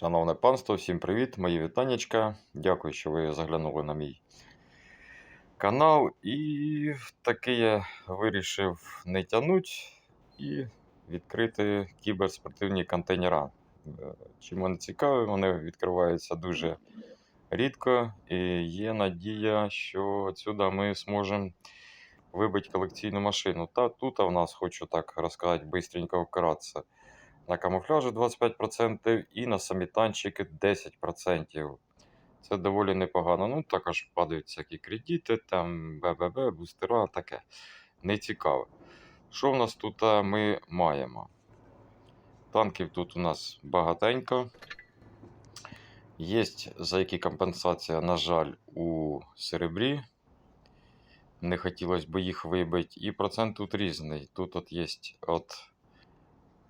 Шановне панство, всім привіт, мої вітаннячка. Дякую, що ви заглянули на мій канал. І таки я вирішив не тянуть і відкрити кіберспортивні контейнера. Е, Чим вони цікаві, вони відкриваються дуже рідко, і є надія, що отсюда ми зможемо вибити колекційну машину. Та тут у нас хочу так розказати, бистренько вкратце на камуфляжі 25% і на самі танчики 10%. Це доволі непогано. Ну, також падають всякі кредити, там БББ, бустера, таке. Не цікаве. Що в нас тут а, ми маємо? Танків тут у нас багатенько. Є за які компенсація, на жаль, у серебрі. Не хотілося б їх вибити. І процент тут різний. Тут от є от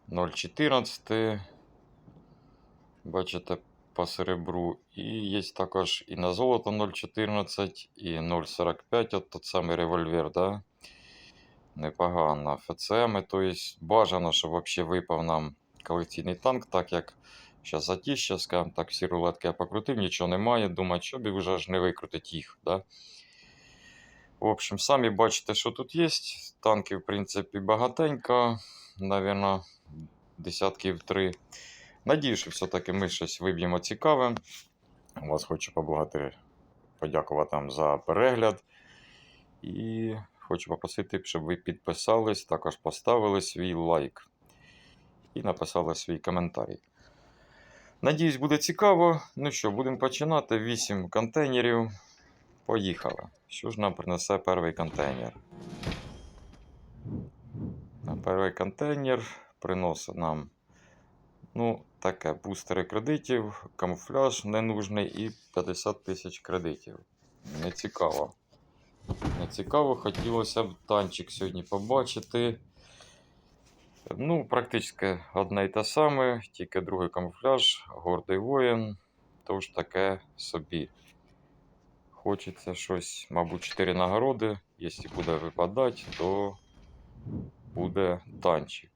0,14. Бачите, по серебру. І є також і на золото 0,14, і 0,45. От тот самий револьвер, да? Непогано. ФЦМ, тобто бажано, щоб взагалі випав нам колекційний танк, так як зараз затіще, скажімо так, всі рулетки я покрутив, нічого немає. Думаю, що б вже ж не викрутить їх. Да? В общем, самі бачите, що тут є. Танків, в принципі, багатенько. Навірно, десятків три. Надію, що все-таки ми щось виб'ємо цікаве. Вас хочу поблагати, подякувати вам за перегляд. І хочу попросити, щоб ви підписались, також поставили свій лайк і написали свій коментарій. Надіюсь, буде цікаво. Ну що, будемо починати. 8 контейнерів. Поїхали. Що ж нам принесе перший контейнер? На перший контейнер приносить нам ну, таке бустери кредитів, камуфляж ненужний і 50 тисяч кредитів. Не цікаво. Не цікаво, хотілося б танчик сьогодні побачити. Ну, практично одне й те саме, тільки другий камуфляж, гордий воїн. Тож таке собі. Хочеться щось, мабуть, 4 нагороди. Якщо буде випадати, то буде танчик.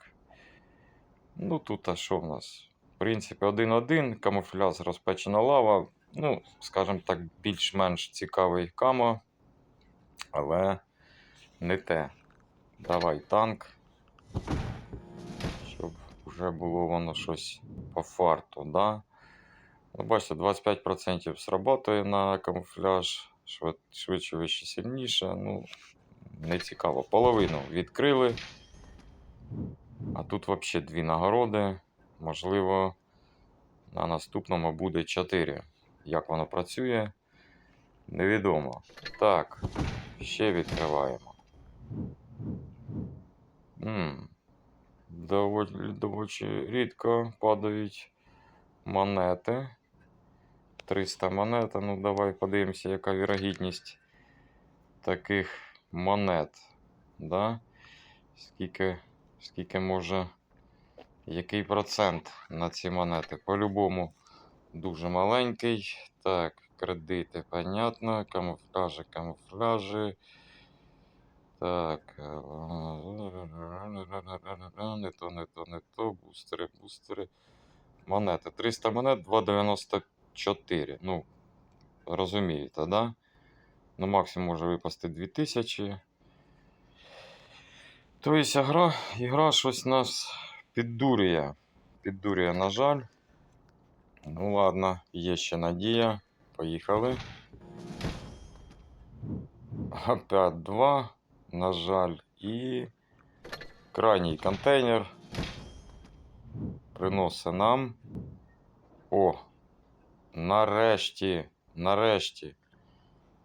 Ну, тут а що в нас? В принципі, 1-1, камуфляж, розпечена лава. Ну, скажімо так, більш-менш цікавий камо, але не те. Давай танк. Щоб вже було воно щось по фарту, да? Ну, бачите, 25% срабатує на камуфляж, швид- швидше, вище, сильніше. Ну, не цікаво. Половину відкрили. А тут взагалі дві нагороди. Можливо, на наступному буде 4. Як воно працює, невідомо. Так, ще відкриваємо. м Доволі, доволі рідко падають монети. 300 монет. Ну, давай подивимося, яка вірогідність таких монет. Да? Скільки, скільки може, який процент на ці монети? По-любому дуже маленький. Так, кредити, понятно. Камуфляжі, камуфляжі. Так. е, Не то, не то, не то. Бустери, бустери. Монети. 300 монет, 2,94. Ну, розумієте, да? Ну, максимум може випасти 2000. Тобто гра, ігра щось нас піддурює. Піддурює, на жаль. Ну ладно, є ще надія. Поїхали. Опять 2, на жаль, і крайній контейнер приносить нам. О! Нарешті, нарешті.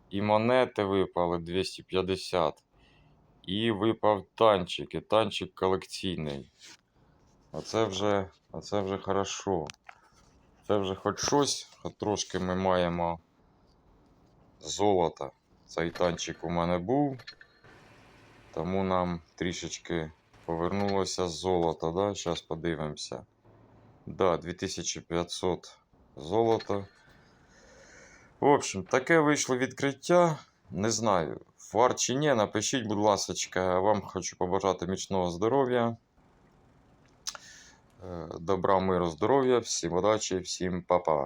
І монети випали 250. І випав танчик, і танчик колекційний. Оце вже, оце вже хорошо. Це вже хоч щось, хоч трошки ми маємо золота. Цей танчик у мене був. Тому нам трішечки повернулося золото. Да? Зараз подивимося. Да, 2500 золота. В общем, таке вийшло відкриття. Не знаю, фар чи ні, напишіть, будь ласка, вам хочу побажати міцного здоров'я. Е, Добра, миру, здоров'я, всім удачі, всім па-па.